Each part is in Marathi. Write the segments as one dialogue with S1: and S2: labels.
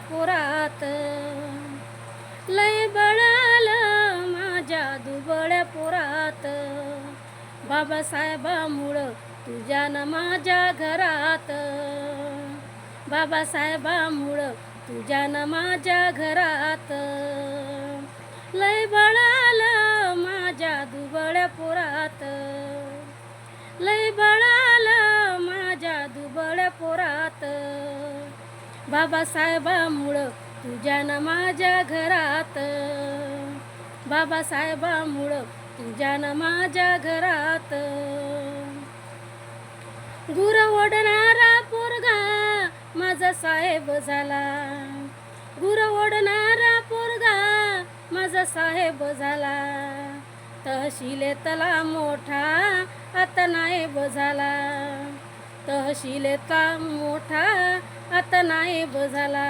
S1: पोरात. लय बळाल माझ्या दुबळ्या पोरात. बाबासाहेबामुळं तुझ्यानं माझ्या घरात. बाबासाहेबामुळं तुझ्यानं माझ्या घरात. लय बळाल माझ्या दुबळ्या पोरात. लय बळाल माझ्या दुबळ्या पोरात. बाबासाहेबामुळं तुझ्यानं माझ्या घरात. बाबासाहेबामुळं तुझ्यानं माझ्या घरात. गुर ओढणारा पोरगा माझा साहेब झाला. गुर ओढणारा पोरगा माझा साहेब झाला. तहसीलेतला मोठा आता नायब झाला. तहसीलेतला मोठा आता नायब झाला.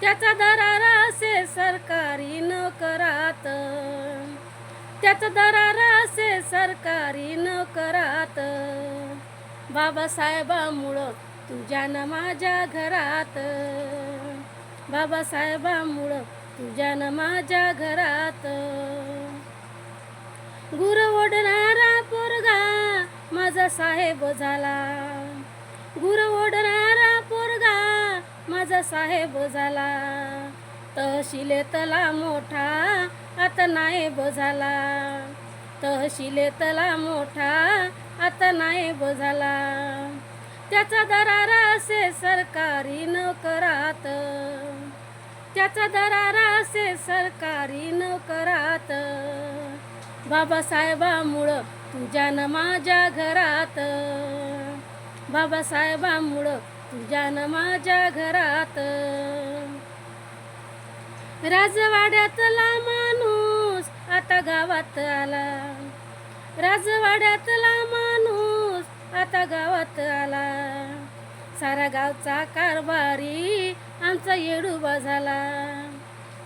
S1: त्याचा दरारा असे सरकारी नोकरात त्याचा दरारा असे सरकारी नोकरात बाबासाहेबामुळं तुझ्यानं माझ्या घरात. बाबासाहेबामुळं तुझ्यानं माझ्या घरात. गुरु माझा साहेब झाला. गुर ओढणारा पोरगा माझा साहेब झाला. तहसीलेतला मोठा आता नायब झाला. तला मोठा आता नायब झाला. त्याचा दरारा असे सरकारी नोकरात. त्याचा दरारा असे सरकारी नोकरात. बाबासाहेबामुळं तुझ्यानं माझ्या घरात. बाबासाहेबामुळं तुझ्यानं माझ्या घरात. राजवाड्यातला माणूस आता गावात आला. राजवाड्यातला माणूस आता गावात आला. सारा गावचा कारभारी आमचा येडूबा झाला.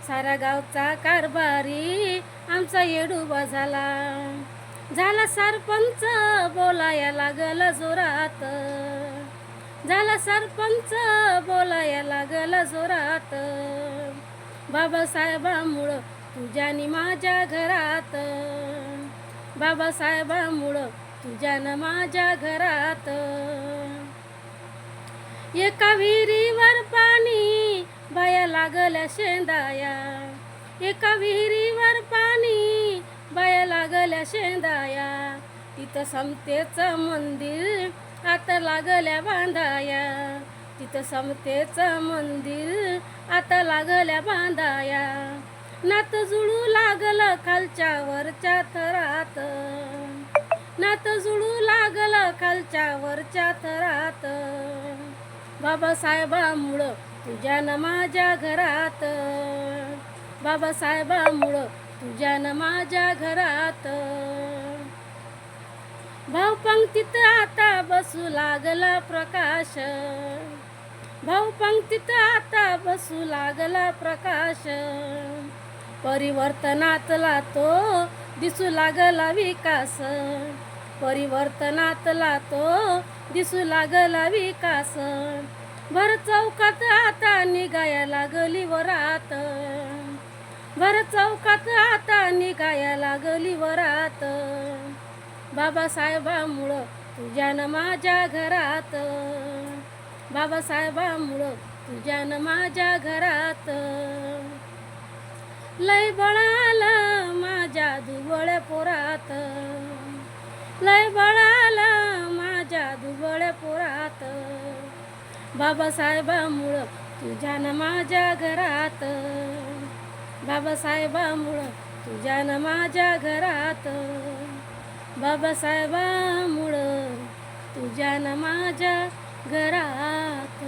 S1: सारा गावचा कारभारी आमचा येडूबा झाला. झाला सरपंच बोलाया लागल जोरात. झाला सरपंच बोलाया लागल जोरात. बाबासाहेबामुळं तुझ्यानी माझ्या घरात. बाबासाहेबामुळं तुझ्यानं माझ्या घरात. एका विहिरीवर पाणी बाया लागल्या शेंदाया. एका विहिरीवर पाणी बाया लागल्या शेंदाया. तिथं समतेचं मंदिर आता लागल्या बांधाया. तिथं समतेचं मंदिर आता लागल्या बांधाया. नात जुळू लागलं खालच्या वरच्या थरात. नात जुळू लागलं खालच्या वरच्या थरात. बाबासाहेबामुळं तुझ्यानं माझ्या घरात. बाबासाहेबामुळं तुझ्यानं माझ्या घरात. भाऊपंक्तीत आता बसू लागला प्रकाश. भाऊपंक्तीत आता बसू लागला प्रकाश. परिवर्तनातला तो दिसू लागला विकास. परिवर्तनातला तो दिसू लागला विकास. भर चौकात आता निघाया लागली वरात. घर चौकात आता निघाया लागली वरात. बाबासाहेबामुळं तुझ्यानं माझ्या घरात. बाबासाहेबामुळं तुझ्यानं माझ्या घरात. लय बळाल माझ्या दुबळ्या पोरात. लय बळाल माझ्या दुबळ्या पोरात. बाबासाहेबामुळं तुझ्यानं माझ्या घरात. बाबासाहेबामुळं तुझ्यानं माझ्या घरात. बाबासाहेबामुळं तुझ्यानं माझ्या घरात.